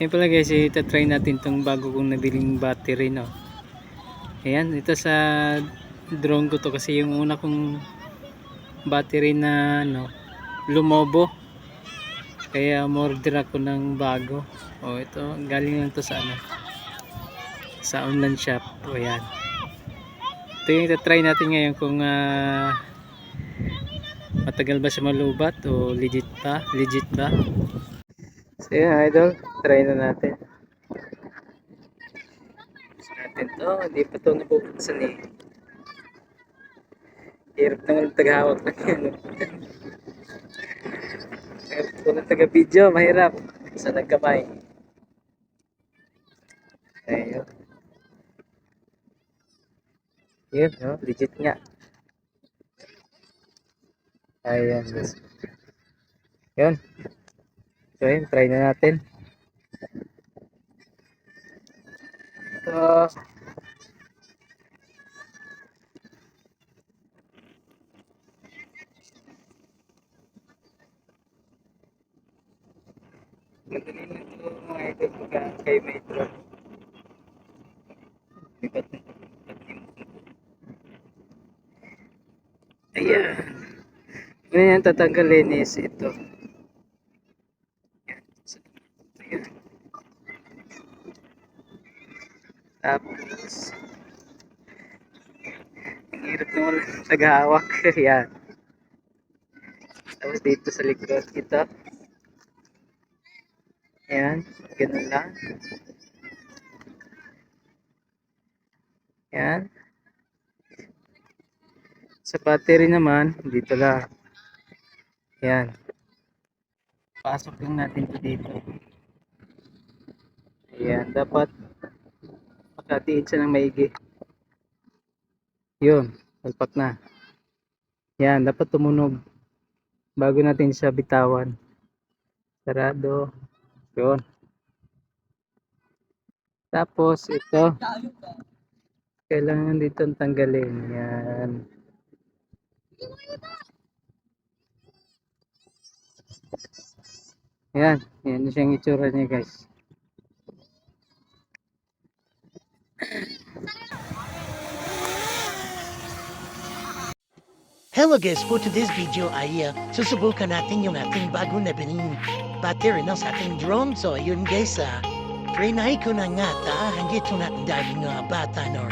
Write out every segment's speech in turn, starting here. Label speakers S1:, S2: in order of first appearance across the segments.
S1: Yan pala guys, itatry natin tong bago kong nabiling battery no. Ayan, ito sa drone ko to kasi yung una kong battery na ano, lumobo. Kaya umorder ako ng bago. O ito, galing lang to sa ano, sa online shop. O ayan. Ito yung itatry natin ngayon kung ah, matagal ba siya malubat o legit ba? Legit ba? So yun idol, try na natin. Gusto natin to, hindi pa to nabubuksan eh. Hirap naman tagahawak ng yan. Hirap po ng taga-video, mahirap. Sa nagkamay. Ayun. Yun, no? legit nga. Ayan. Yun. So yun, try na natin. Ito. Ayan. Yan tatanggalin is ito. Tapos, hirap naman naghahawak. Ayan. Tapos dito sa likod ito. Ayan. Ganun lang. Ayan. Sa battery naman, dito lang. Ayan. Pasok lang natin ito dito. Ayan. Dapat pagkatiin siya ng maigi. Yun. Palpak na. Ayan. Dapat tumunog bago natin siya bitawan. Sarado. Yun. Tapos ito. Kailangan dito tanggalin. Yan. Yan. Yan siyang itsura niya guys.
S2: Hello guys, for today's video ay uh, susubukan natin yung ating bago na bining battery ng sa ating drone. So ayun guys, uh, trinay ko na nga ta, hanggang ito natin dahil nga bata no.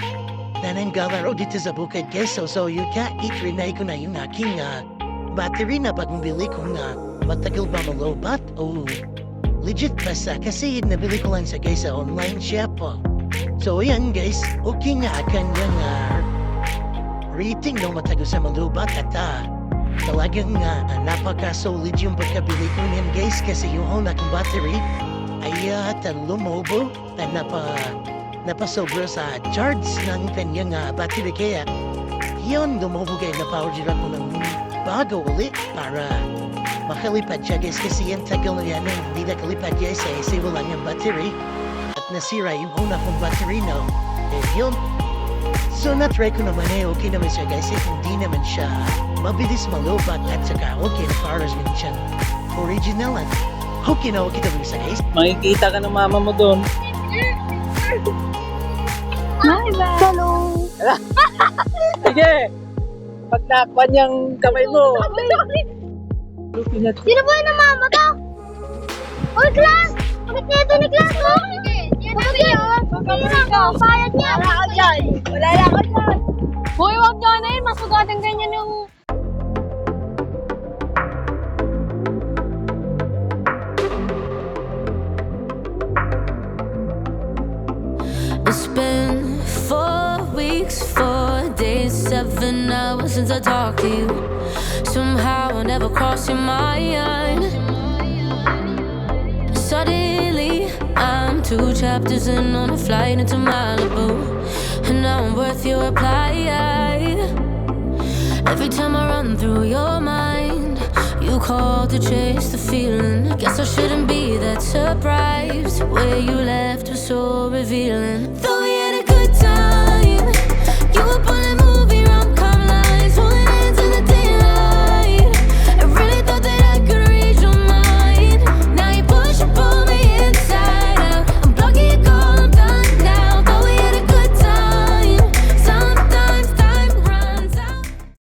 S2: Nananggalaro dito sa bukid guys. So, so yun ka, itrinay ko na yung aking uh, battery na bagong bili ko na matagal ba malobat o legit ba sa kasi nabili ko lang sa guys sa online shop. Oh. So ayan guys, okay nga kanyang uh, rating no matagal sa malubat at ah, talagang uh, napaka-solid yung pagkabili ko niyan guys kasi yung una kong battery ay uh, lumobo na napa napasobra sa charge ng kanyang uh, battery. Kaya yun lumobo kaya na-power ako ng bago ulit para makalipad siya guys kasi yan tagal na yan eh, hindi nakalipad guys eh, kasi wala niyang battery at nasira yung una kong battery no eh yun So na-try ko naman eh, okay naman siya guys, eh, hindi naman siya mabilis malubat at saka okay na para rin siya original at okay na okay naman siya guys.
S1: Makikita ka ng mama mo doon.
S3: Hello.
S1: Sige! Pag yung kamay mo.
S3: Sino ba yung namamata? Uy, class! Bakit niya ito ni class, oh? Ano yun? Pagkakita ko, payat niya. Wala lang ako dyan. Huwag dyan eh. Masugatan ganyan yung...
S4: It's been four weeks, four days, seven hours since I talked to you. Somehow I never crossed your mind. Suddenly, I'm two chapters in on a flight into Malibu, now I'm worth your reply. Every time I run through your mind, you call to chase the feeling. Guess I shouldn't be that surprised. Where you left was so revealing.